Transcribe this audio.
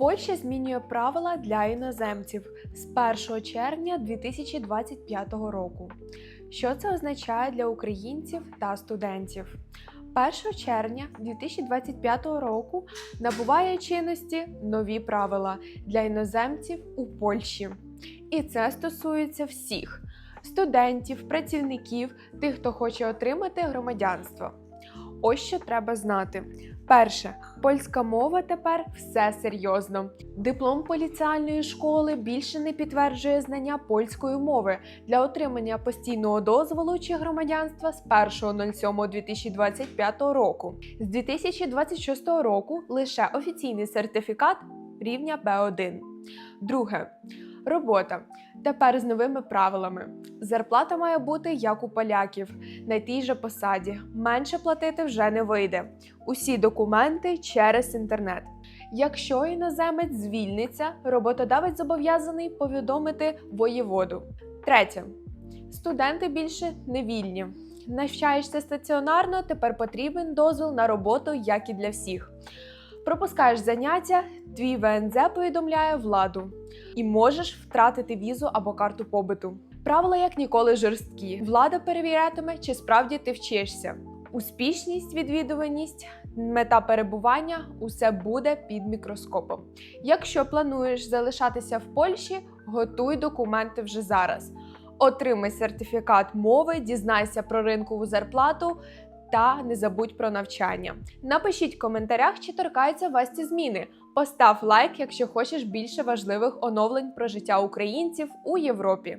Польща змінює правила для іноземців з 1 червня 2025 року. Що це означає для українців та студентів? 1 червня 2025 року набуває чинності нові правила для іноземців у Польщі. І це стосується всіх студентів, працівників, тих, хто хоче отримати громадянство. Ось що треба знати. Перше, польська мова тепер все серйозно. Диплом поліціальної школи більше не підтверджує знання польської мови для отримання постійного дозволу чи громадянства з 1.07.2025 року. З 2026 року лише офіційний сертифікат рівня B1. Друге. Робота. Тепер з новими правилами. Зарплата має бути як у поляків, на тій же посаді. Менше платити вже не вийде. Усі документи через інтернет. Якщо іноземець звільниться, роботодавець зобов'язаний повідомити воєводу. Третє. Студенти більше не вільні. Навчаєшся стаціонарно, тепер потрібен дозвіл на роботу, як і для всіх. Пропускаєш заняття, твій ВНЗ повідомляє владу і можеш втратити візу або карту побиту. Правила як ніколи жорсткі. Влада перевірятиме, чи справді ти вчишся. Успішність, відвідуваність, мета перебування усе буде під мікроскопом. Якщо плануєш залишатися в Польщі, готуй документи вже зараз. Отримай сертифікат мови, дізнайся про ринкову зарплату та не забудь про навчання. Напишіть в коментарях, чи торкаються вас ці зміни. Постав лайк, якщо хочеш більше важливих оновлень про життя українців у Європі.